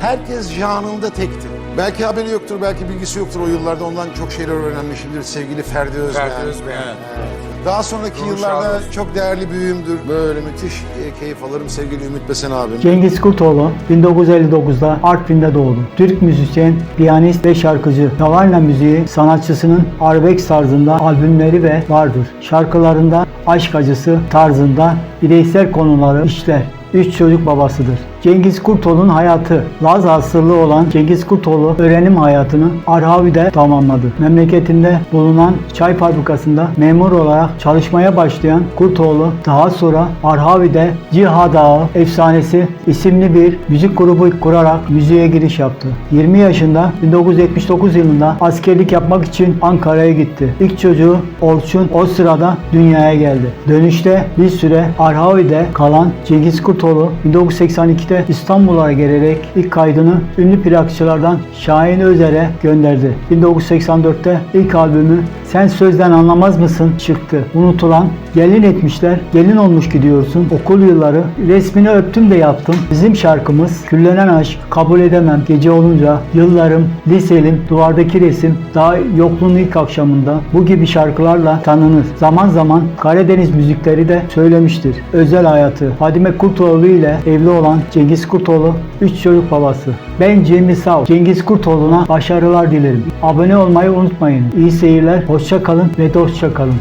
Herkes janında tekti. Belki haberi yoktur, belki bilgisi yoktur o yıllarda. Ondan çok şeyler öğrenmişimdir. Sevgili Ferdi Özben. Ferdi Özben. Daha sonraki Ruhi yıllarda Şadoğlu. çok değerli büyüğümdür. Böyle müthiş e, keyif alırım sevgili Ümit Besen abim. Cengiz Kurtoğlu 1959'da Artvin'de doğdu. Türk müzisyen, piyanist ve şarkıcı. Davarna müziği sanatçısının arbex tarzında albümleri ve vardır. Şarkılarında aşk acısı tarzında bireysel konuları işler. Üç çocuk babasıdır. Cengiz Kurtoğlu'nun hayatı. Laz asıllı olan Cengiz Kurtoğlu öğrenim hayatını Arhavi'de tamamladı. Memleketinde bulunan çay fabrikasında memur olarak çalışmaya başlayan Kurtoğlu daha sonra Arhavi'de Cihad Ağı Efsanesi isimli bir müzik grubu kurarak müziğe giriş yaptı. 20 yaşında 1979 yılında askerlik yapmak için Ankara'ya gitti. İlk çocuğu Orçun o sırada dünyaya geldi. Dönüşte bir süre Arhavi'de kalan Cengiz Kurtoğlu 1982'de İstanbul'a gelerek ilk kaydını ünlü plakçılardan Şahin Özer'e gönderdi. 1984'te ilk albümü Sen Sözden Anlamaz Mısın çıktı. Unutulan Gelin etmişler, gelin olmuş gidiyorsun. Okul yılları, resmini öptüm de yaptım. Bizim şarkımız Küllenen Aşk, Kabul Edemem, Gece Olunca, Yıllarım, Liselim, Duvardaki Resim, Daha Yokluğun ilk akşamında bu gibi şarkılarla tanınır. Zaman zaman Karadeniz müzikleri de söylemiştir. Özel hayatı, Fadime Kurtoğlu ile evli olan Cengiz Kurtoğlu, 3 çocuk babası. Ben Cemil Sav, Cengiz Kurtoğlu'na başarılar dilerim. Abone olmayı unutmayın. İyi seyirler, hoşça kalın ve dostça kalın.